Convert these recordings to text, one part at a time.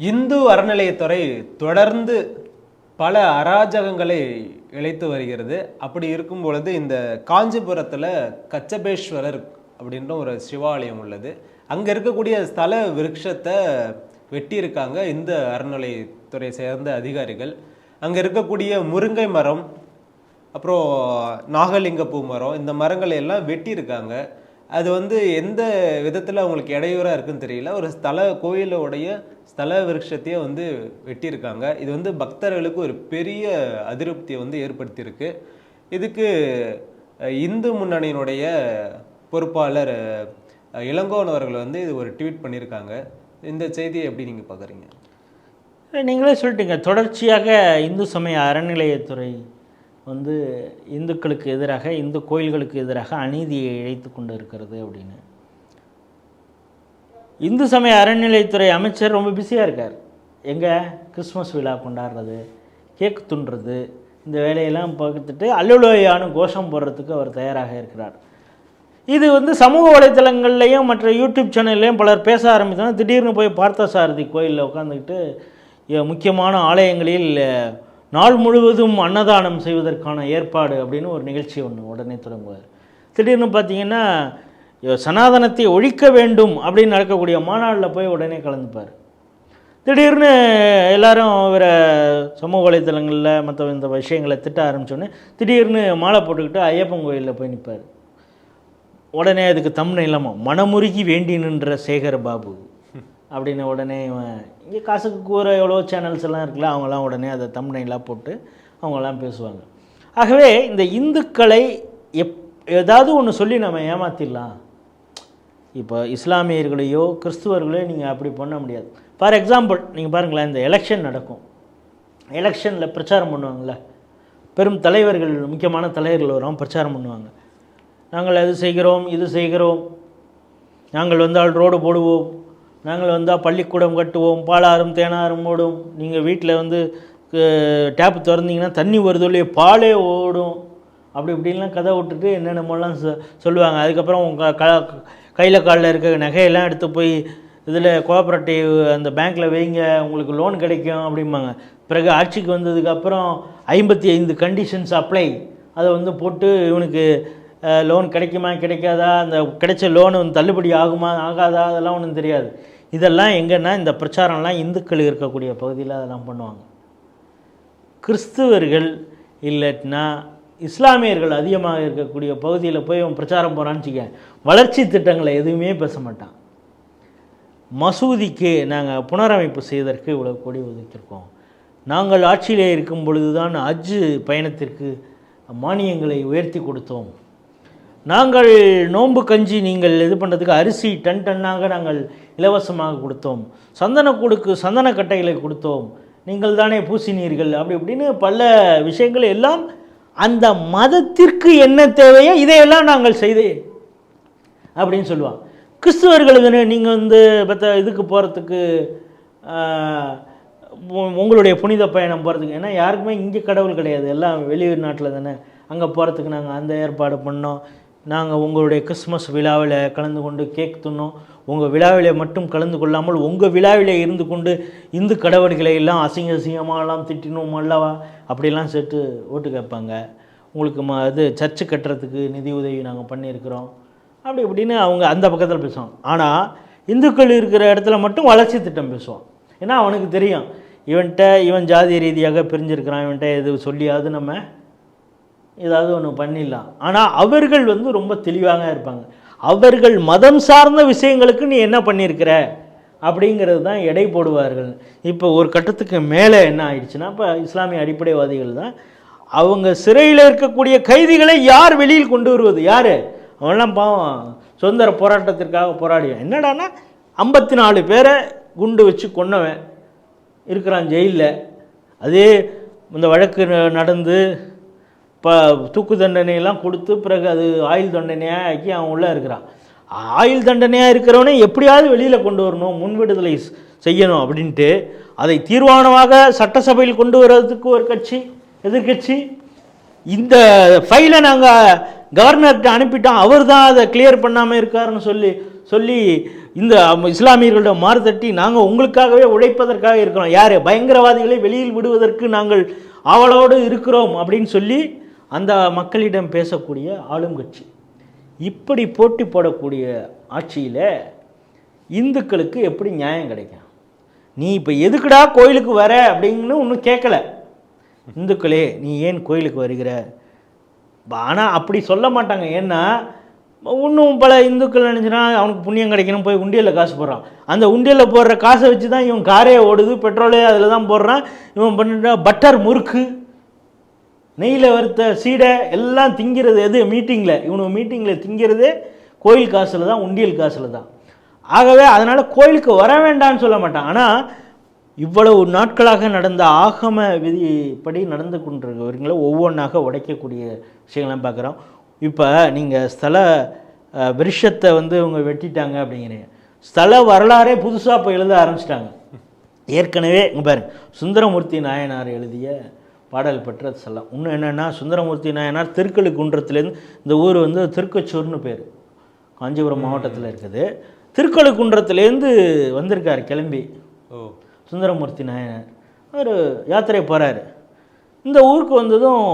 இந்து அறநிலையத்துறை தொடர்ந்து பல அராஜகங்களை இழைத்து வருகிறது. அப்படி இருக்கும் பொழுது இந்த காஞ்சிபுரத்தில் கச்சபேஸ்வரர் அப்படின்ற ஒரு சிவாலயம் உள்ளது. அங்கே இருக்கக்கூடிய ஸ்தல விருட்சத்தை வெட்டியிருக்காங்க இந்த அறநிலையத்துறை சேர்ந்த அதிகாரிகள். அங்கே இருக்கக்கூடிய முருங்கை மரம் அப்புறம் நாகலிங்க பூ மரம் இந்த மரங்களை எல்லாம் வெட்டியிருக்காங்க. அது வந்து எந்த விதத்தில் அவங்களுக்கு இடையூறாக இருக்குன்னு தெரியல. ஒரு ஸ்தல கோயிலோடைய ஸ்தல விருட்சத்தையே வந்து வெட்டியிருக்காங்க. இது வந்து பக்தர்களுக்கு ஒரு பெரிய அதிருப்தியை வந்து ஏற்படுத்தியிருக்கு. இதுக்கு இந்து முன்னணியினுடைய பொறுப்பாளர் இளங்கோவன் அவர்கள் வந்து இது ஒரு ட்வீட் பண்ணியிருக்காங்க. இந்த செய்தியை எப்படி நீங்கள் பார்க்குறீங்க நீங்களே சொல்லிட்டீங்க. தொடர்ச்சியாக இந்து சமய அறநிலையத்துறை வந்து இந்துக்களுக்கு எதிராக இந்து கோயில்களுக்கு எதிராக அநீதியை இழைத்து கொண்டு இருக்கிறது அப்படின்னு. இந்து சமய அறநிலையத்துறை அமைச்சர் ரொம்ப பிஸியாக இருக்கார். எங்கே? கிறிஸ்மஸ் விழா கொண்டாடுறது கேக் துண்டுறது இந்த வேலையெல்லாம் பார்த்துட்டு அல்லுலையான கோஷம் போடுறதுக்கு அவர் தயாராக இருக்கிறார். இது வந்து சமூக வலைத்தளங்கள்லையும் மற்ற யூடியூப் சேனல்லையும் பலர் பேச ஆரம்பித்தாங்க திடீர்னு போய் பார்த்தசாரதி கோயிலில் உட்காந்துக்கிட்டு முக்கியமான ஆலயங்களில் நாள் முழுவதும் அன்னதானம் செய்வதற்கான ஏற்பாடு அப்படின்னு ஒரு நிகழ்ச்சி ஒன்று உடனே தொடங்குவார். திடீர்னு பார்த்தீங்கன்னா சனாதனத்தை ஒழிக்க வேண்டும் அப்படின்னு நடக்கக்கூடிய மாநாட்டில் போய் உடனே கலந்துப்பார். திடீர்னு எல்லாரும் இவரை சமூக வலைத்தளங்களில் மற்ற இந்த விஷயங்களை திட்ட ஆரம்பித்தோடனே திடீர்னு மாலை போட்டுக்கிட்டு ஐயப்பன் கோயிலில் போய் நிற்பார் உடனே அதுக்கு தம்னை இல்லாமல் மனமுருகி வேண்டி நின்ற சேகர் பாபு. அப்படின்னு உடனே இவன் இங்கே காசுக்கு கூற எவ்வளோ சேனல்ஸ் எல்லாம் இருக்குல்ல அவங்களாம் உடனே அதை தம்னைலாம் போட்டு அவங்கெல்லாம் பேசுவாங்க. ஆகவே இந்த இந்துக்களை எப் ஏதாவது ஒன்று சொல்லி நம்ம ஏமாத்திடலாம். இப்போ இஸ்லாமியர்களையோ கிறிஸ்துவர்களையோ நீங்கள் அப்படி பண்ண முடியாது. ஃபார் எக்ஸாம்பிள் நீங்கள் பாருங்களேன் இந்த எலெக்ஷன் நடக்கும். எலெக்ஷனில் பிரச்சாரம் பண்ணுவாங்கள்ல பெரும் தலைவர்கள் முக்கியமான தலைவர்கள் வரும் பிரச்சாரம் பண்ணுவாங்க. நாங்கள் அது செய்கிறோம் இது செய்கிறோம். நாங்கள் வந்தால் ரோடு போடுவோம். நாங்கள் வந்தால் பள்ளிக்கூடம் கட்டுவோம் பாலாறும் தேனாரும் ஓடும். நீங்கள் வீட்டில் வந்து டேப் திறந்தீங்கன்னா தண்ணி வருது இல்லையோ பாலே ஓடும். அப்படி இப்படின்லாம் கதை விட்டுட்டு என்னென்னமோலாம் சொ சொல்லுவாங்க. அதுக்கப்புறம் உங்கள் க கையில் காலில் இருக்க நகையெல்லாம் எடுத்து போய் இதில் கோஆப்ரேட்டிவ் அந்த பேங்க்கில் வைங்க உங்களுக்கு லோன் கிடைக்கும் அப்படிம்பாங்க. பிறகு ஆட்சிக்கு வந்ததுக்கப்புறம் ஐம்பத்தி ஐந்து கண்டிஷன்ஸ் அப்ளை அதை வந்து போட்டு இவனுக்கு லோன் கிடைக்குமா கிடைக்காதா? அந்த கிடைச்ச லோன் வந்து தள்ளுபடி ஆகுமா ஆகாதா? அதெல்லாம் ஒன்றும் தெரியாது. இதெல்லாம் எங்கன்னா இந்த பிரச்சாரம்லாம் இந்துக்கள் இருக்கக்கூடிய பகுதியில் அதெல்லாம் பண்ணுவாங்க. கிறிஸ்துவர்கள் இல்லைன்னா இஸ்லாமியர்கள் அதிகமாக இருக்கக்கூடிய பகுதியில் போய் அவன் பிரச்சாரம் போகிறான்னு வச்சுக்க வளர்ச்சி திட்டங்களை எதுவுமே பேச மாட்டான். மசூதிக்கு நாங்கள் புனரமைப்பு செய்வதற்கு இவ்வளோ கோடி ஒதுக்கியிருக்கோம். நாங்கள் ஆட்சியிலே இருக்கும் பொழுதுதான் ஹஜ்ஜு பயணத்திற்கு மானியங்களை உயர்த்தி கொடுத்தோம். நாங்கள் நோன்பு கஞ்சி நீங்கள் இது பண்ணுறதுக்கு அரிசி டன் டன்னாக நாங்கள் இலவசமாக கொடுத்தோம். சந்தனக்கூடுக்கு சந்தன கட்டைகளை கொடுத்தோம். நீங்கள் தானே பூசினீர்கள். அப்படி இப்படின்னு பல விஷயங்கள் எல்லாம் அந்த மதத்திற்கு என்ன தேவையோ இதையெல்லாம் நாங்கள் செய்து அப்படின்னு சொல்லுவாங்க. கிறிஸ்துவர்களுக்கு நீங்கள் வந்து மற்ற இதுக்கு போகிறதுக்கு உங்களுடைய புனித பயணம் போகிறதுக்கு ஏன்னா யாருக்குமே இங்கே கடவுள் கிடையாது. எல்லாம் வெளியூர் நாட்டில் தானே. அங்கே போகிறதுக்கு நாங்கள் அந்த ஏற்பாடு பண்ணோம். நாங்கள் உங்களுடைய கிறிஸ்மஸ் விழாவில் கலந்து கொண்டு கேக் தின்னோம். உங்கள் விழாவில் மட்டும் கலந்து கொள்ளாமல் உங்கள் விழாவில் இருந்து கொண்டு இந்து கடவுள்களை எல்லாம் அசிங்க அசிங்கமாகலாம் திட்டினோம் அல்லவா? அப்படிலாம் சேர்த்து ஓட்டு கேட்பாங்க. உங்களுக்கு ம இது சர்ச்சு கட்டுறதுக்கு நிதி உதவி நாங்கள் பண்ணியிருக்கிறோம். அப்படி இப்படின்னு அவங்க அந்த பக்கத்தில் பேசுவாங்க. ஆனால் இந்துக்கள் இருக்கிற இடத்துல மட்டும் வளர்ச்சி திட்டம் பேசுவான். ஏன்னா அவனுக்கு தெரியும். இவன்கிட்ட இவன் ஜாதி ரீதியாக பிரிஞ்சிருக்கிறான். இவன்கிட்ட எது சொல்லியாவது நம்ம ஏதாவது ஒன்று பண்ணிடலாம். ஆனால் அவர்கள் வந்து ரொம்ப தெளிவாக இருப்பாங்க. அவர்கள் மதம் சார்ந்த விஷயங்களுக்கு நீ என்ன பண்ணியிருக்கிற அப்படிங்கிறது தான் எடை போடுவார்கள். இப்போ ஒரு கட்டத்துக்கு மேலே என்ன ஆயிடுச்சுன்னா இப்போ இஸ்லாமிய அடிப்படைவாதிகள் தான் அவங்க சிறையில் இருக்கக்கூடிய கைதிகளை யார் வெளியில் கொண்டு வருவது? யார்? அவெல்லாம் பாவம் சுதந்திர போராட்டத்திற்காக போராடிவான் என்னடான்னா ஐம்பத்தி நாலு பேரை குண்டு வச்சு கொன்னவன் இருக்கிறான் ஜெயிலில். அதே இந்த வழக்கு ந- நடந்து இப்போ தூக்கு தண்டனையெல்லாம் கொடுத்து பிறகு அது ஆயுள் தண்டனையாக ஆக்கி அவன் உள்ளே இருக்கிறான். ஆயுள் தண்டனையாக இருக்கிறவனே எப்படியாவது வெளியில் கொண்டு வரணும் முன் விடுதலை செய்யணும் அப்படின்ட்டு அதை தீர்மானமாக சட்டசபையில் கொண்டு வர்றதுக்கு ஒரு கட்சி எதிர்க்கட்சி இந்த ஃபைலை நாங்கள் கவர்னர்கிட்ட அனுப்பிட்டோம் அவர் தான் அதை கிளியர் பண்ணாமல் இருக்காருன்னு சொல்லி சொல்லி இந்த இஸ்லாமியர்களிடம் மாறுதட்டி நாங்கள் உங்களுக்காகவே உழைப்பதற்காக இருக்கிறோம். யார்? பயங்கரவாதிகளை வெளியில் விடுவதற்கு நாங்கள் ஆவலோடு இருக்கிறோம் அப்படின்னு சொல்லி அந்த மக்களிடம் பேசக்கூடிய ஆளும் கட்சி. இப்படி போட்டி போடக்கூடிய ஆட்சியில் இந்துக்களுக்கு எப்படி நியாயம் கிடைக்கும்? நீ இப்போ எதுக்குடா கோயிலுக்கு வர அப்படின்னு ஒன்றும் கேட்கல இந்துக்களே நீ ஏன் கோயிலுக்கு வருகிற? ஆனால் அப்படி சொல்ல மாட்டாங்க. ஏன்னா இன்னும் பல இந்துக்கள் நினச்சினா அவனுக்கு புண்ணியம் கிடைக்கணும் போய் உண்டியலில் காசு போடுறான். அந்த உண்டியலில் போடுற காசை வச்சு தான் இவன் காரே ஓடுது பெட்ரோலே அதில் தான் போடுறான். இவன் பண்ணிட்டா பட்டர் முறுக்கு. நெய்யில் வறுத்த சீடை எல்லாம் திங்கிறது எது? மீட்டிங்கில் இவனுக்கு மீட்டிங்கில் திங்கிறது கோயில் காசில் தான் உண்டியல் காசில் தான். ஆகவே அதனால் கோயிலுக்கு வர வேண்டாம்னு சொல்ல மாட்டான். ஆனால் இவ்வளவு நாட்களாக நடந்த ஆகம விதிப்படி நடந்து கொண்டிருக்கிறவர்களை ஒவ்வொன்றாக உடைக்கக்கூடிய விஷயங்கள்லாம் பார்க்குறோம். இப்போ நீங்கள் ஸ்தல விருஷத்தை வந்து இவங்க வெட்டிட்டாங்க அப்படிங்கிறீங்க. ஸ்தல வரலாறே புதுசாக இப்போ எழுத ஆரம்பிச்சிட்டாங்க. ஏற்கனவே இங்க பாருங்க சுந்தரமூர்த்தி நாயனார் எழுதிய பாடல் பெற்ற ஸ்தலம் இன்னும் என்னென்னா சுந்தரமூர்த்தி நாயனார் திருக்கழுக்குன்றத்துலேருந்து இந்த ஊர் வந்து திருக்கச்சூர்னு பேர். காஞ்சிபுரம் மாவட்டத்தில் இருக்குது. திருக்கழுக்குன்றத்துலேருந்து வந்திருக்கார் கிளம்பி. ஓ. சுந்தரமூர்த்தி நாயனார். அவர் யாத்திரை போகிறாரு இந்த ஊருக்கு வந்ததும்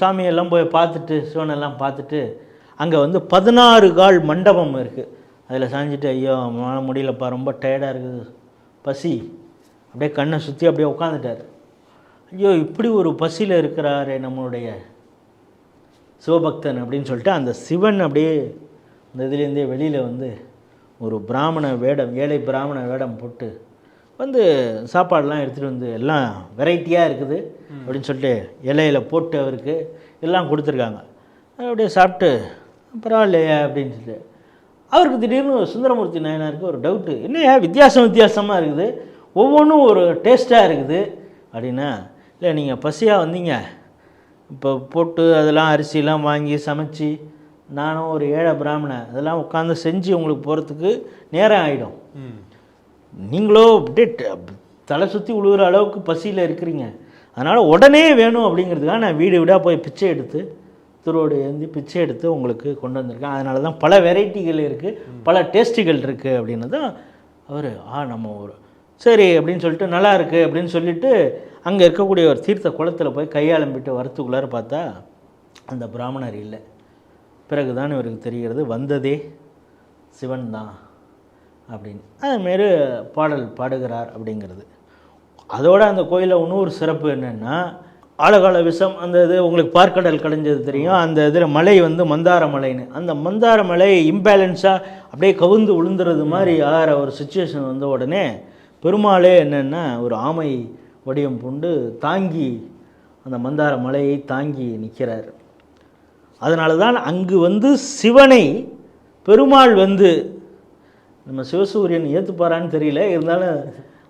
சாமியெல்லாம் போய் பார்த்துட்டு சிவனெல்லாம் பார்த்துட்டு அங்கே வந்து பதினாறு கால் மண்டபம் இருக்குது அதில் சாஞ்சிட்டு ஐயோ முடியலப்பா ரொம்ப டயர்டாக இருக்குது. பசி. அப்படியே கண்ணை சுற்றி அப்படியே உட்காந்துட்டார் ஐயோ இப்படி ஒரு பசியில் இருக்கிறாரே நம்மளுடைய சிவபக்தன் அப்படின்னு சொல்லிட்டு அந்த சிவன் அப்படியே இந்த இதுலேருந்தே வெளியில் வந்து ஒரு பிராமண வேடம் ஏழை பிராமண வேடம் போட்டு வந்து சாப்பாடெலாம் எடுத்துகிட்டு வந்து எல்லாம் வெரைட்டியாக இருக்குது அப்படின்னு சொல்லிட்டு இலையில போட்டு அவருக்கு எல்லாம் கொடுத்துருக்காங்க. அப்படியே சாப்பிட்டு பரவாயில்லையா அப்படின்னு சொல்லிட்டு. அவருக்கு திடீர்னு சுந்தரமூர்த்தி நாயனாருக்கு ஒரு டவுட்டு என்னையா வித்தியாசம் வித்தியாசமாக இருக்குது? ஒவ்வொன்றும் ஒரு டேஸ்ட்டாக இருக்குது அப்படின்னா இல்லை நீங்கள் பசியாக வந்தீங்க. இப்போ போட்டு அதெல்லாம் அரிசிலாம் வாங்கி சமைச்சு நானும் ஒரு ஏழை பிராமணன் அதெல்லாம் உட்காந்து செஞ்சு உங்களுக்கு போகிறதுக்கு நேரம் ஆகிடும் நீங்களோ அப்படியே தலை சுற்றி உழுகுற அளவுக்கு பசியில் இருக்கிறீங்க. அதனால் உடனே வேணும் அப்படிங்கிறதுக்காக நான் வீடு வீடாக போய் பிச்சை எடுத்து திருவோடு ஏந்தி பிச்சை எடுத்து உங்களுக்கு கொண்டு வந்திருக்கேன். அதனால தான் பல வெரைட்டிகள் இருக்குது பல டேஸ்ட்டுகள் இருக்குது அப்படின்னு தான் அவர் ஆ நம்ம ஒரு சரி அப்படின்னு சொல்லிட்டு நல்லா இருக்குது அப்படின்னு சொல்லிட்டு அங்கே இருக்கக்கூடிய ஒரு தீர்த்த குளத்தில் போய் கையாளம்பிட்டு வரத்துக்குள்ளார பார்த்தா அந்த பிராமணர் இல்லை. பிறகு தான் இவருக்கு தெரிகிறது வந்ததே சிவன் தான் அப்படின்னு. அதுமாரி பாடல் பாடுகிறார் அப்படிங்கிறது. அதோட அந்த கோயிலில் இன்னொரு சிறப்பு என்னென்னா ஆழகால விஷம் அந்த இது உங்களுக்கு பார்க்கடல் கடைஞ்சது தெரியும். அந்த இதில் மலை வந்து மந்தார மலைன்னு. அந்த மந்தார மலை இம்பேலன்ஸாக அப்படியே கவுந்து விழுந்துறது மாதிரி ஆகிற ஒரு சுச்சுவேஷன் வந்த உடனே பெருமாளே என்னென்னா ஒரு ஆமை வடிவம் பூண்டு தாங்கி அந்த மந்தார மலையை தாங்கி நிற்கிறார். அதனால தான் அங்கு வந்து சிவனை பெருமாள் வந்து நம்ம சிவசூரியன் ஏற்றுப்பாரான்னு தெரியல இருந்தாலும்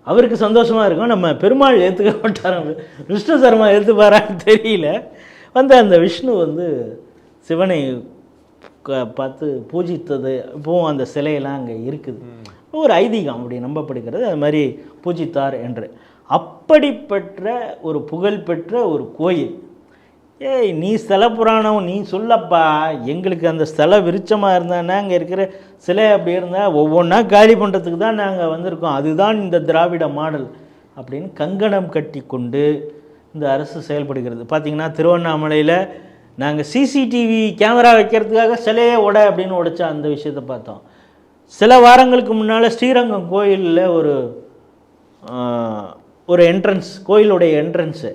அவருக்கு சந்தோஷமாக இருக்கும். நம்ம பெருமாள் ஏற்றுக்க மாட்டார்? விஷ்ணு சர்மா ஏற்றுப்பாரான்னு தெரியல. வந்து அந்த விஷ்ணு வந்து சிவனை பார்த்து பூஜித்தது இப்போவும் அந்த சிலையெல்லாம் அங்கே இருக்குது. ஒரு ஐதீகம் அப்படி நம்பப்படுகிறது. அது மாதிரி பூஜித்தார் என்று. அப்படிப்பட்ட ஒரு புகழ்பெற்ற ஒரு கோயில். ஏய் நீ ஸ்தல புராணம் நீ சொல்லப்பா. எங்களுக்கு அந்த ஸ்தல விருட்சமாக இருந்தானா அங்கே இருக்கிற சிலை அப்படி இருந்தால் ஒவ்வொன்றா காலி பண்ணுறதுக்கு தான் நாங்கள் வந்திருக்கோம். அதுதான் இந்த திராவிட மாடல் அப்படின்னு கங்கணம் கட்டி கொண்டு இந்த அரசு செயல்படுகிறது. பார்த்திங்கன்னா திருவண்ணாமலையில் நாங்கள் சிசிடிவி கேமரா வைக்கிறதுக்காக சிலையே உட அப்படின்னு உடைச்ச அந்த விஷயத்தை பார்த்தோம். சில வாரங்களுக்கு முன்னால் ஸ்ரீரங்கம் கோயிலில் ஒரு ஒரு என்ட்ரன்ஸ் கோயிலுடைய என்ட்ரன்ஸு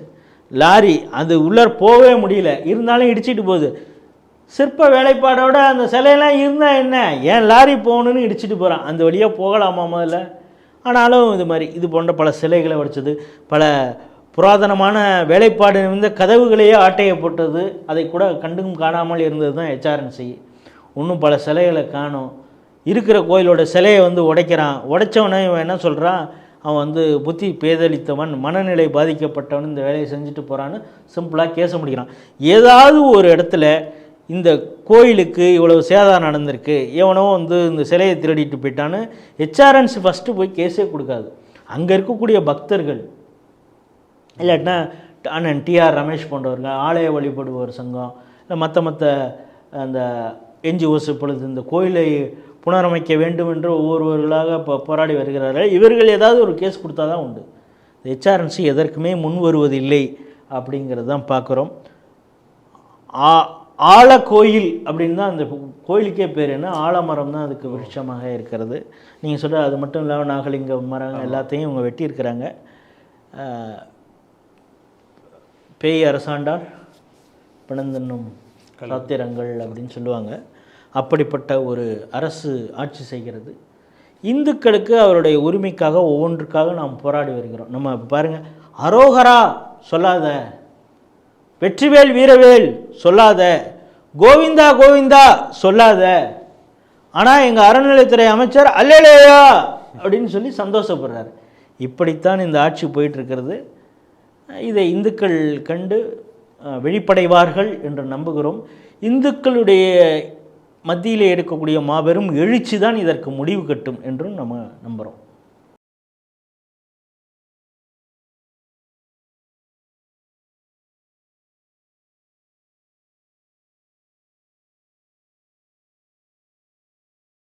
லாரி அது உள்ளார போகவே முடியல. இருந்தாலும் இடிச்சிட்டு போகுது. சிற்ப வேலைப்பாடோட அந்த சிலையெல்லாம் இருந்தால் என்ன? ஏன் லாரி போகணுன்னு இடிச்சிட்டு போகிறான் அந்த வழியாக போகலாமா முதல்ல? ஆனாலும் இது மாதிரி இது போன்ற பல சிலைகளை உடைச்சது. பல புராதனமான வேலைப்பாடு இருந்த கதவுகளையே ஆட்டையை போட்டது. அதை கூட கண்டும் காணாமல் இருந்தது தான் ஹெச்ஆர்என்சி இன்னும் பல சிலைகளை காணும். இருக்கிற கோயிலோட சிலையை வந்து உடைக்கிறான். உடைச்சவனே இவன் என்ன சொல்கிறான் அவன் வந்து புத்தி பேதளித்தவன் மனநிலை பாதிக்கப்பட்டவன் இந்த வேலையை செஞ்சுட்டு போகிறான்னு சிம்பிளாக கேச முடிக்கிறான். ஏதாவது ஒரு இடத்துல இந்த கோயிலுக்கு இவ்வளவு சேதாரம் நடந்திருக்கு. எவனோ வந்து இந்த சிலையை திருடிட்டு போயிட்டான்னு ஹெச்ஆர்என்சி ஃபஸ்ட்டு போய் கேஸே கொடுக்காது. அங்கே இருக்கக்கூடிய பக்தர்கள் இல்லாட்டினா அண்ணன் டிஆர் ரமேஷ் போன்றவர்கள் ஆலய வழிபடுவோர் சங்கம் இல்லை மற்ற மற்ற அந்த என்ஜிஓஸ் இப்பொழுது இந்த கோயிலை புனரமைக்க வேண்டும் என்று ஒவ்வொருவர்களாக இப்போ போராடி வருகிறார்கள். இவர்கள் ஏதாவது ஒரு கேஸ் கொடுத்தா தான் உண்டு ஹெச்ஆர்என்சி எதற்குமே முன் வருவதில்லை அப்படிங்கிறது தான் பார்க்குறோம். ஆ ஆலக்கோயில் அப்படின்னு தான் அந்த கோயிலுக்கே பேர் என்ன? ஆலமரம் தான் அதுக்கு விருட்சமாக இருக்கிறது. நீங்கள் சொல்ற அது மட்டும் இல்லாமல் நாகலிங்க மரம் எல்லாத்தையும் இவங்க வெட்டியிருக்கிறாங்க. பேய் அரசாண்டால் பிணந்தன்னும் சாத்திரங்கள் அப்படின்னு சொல்லுவாங்க. அப்படிப்பட்ட ஒரு அரசு ஆட்சி செய்கிறது. இந்துக்களுக்கு அவருடைய உரிமைக்காக ஒவ்வொன்றுக்காக நாம் போராடி வருகிறோம். நம்ம பாருங்கள் அரோகரா சொல்லாத வெற்றிவேல் வீரவேல் சொல்லாத கோவிந்தா கோவிந்தா சொல்லாத ஆனால் எங்கள் அறநிலைத்துறை அமைச்சர் அல்லேலேயா அப்படின்னு சொல்லி சந்தோஷப்படுறாரு. இப்படித்தான் இந்த ஆட்சி போயிட்டு இருக்கிறது. இதை இந்துக்கள் கண்டு வெளிப்படைவார்கள் என்று நம்புகிறோம். இந்துக்களுடைய மத்தியிலே எடுக்கக்கூடிய மாபெரும் எழுச்சி தான் இதற்கு முடிவு கட்டும் என்றும் நம்ம நம்புகிறோம்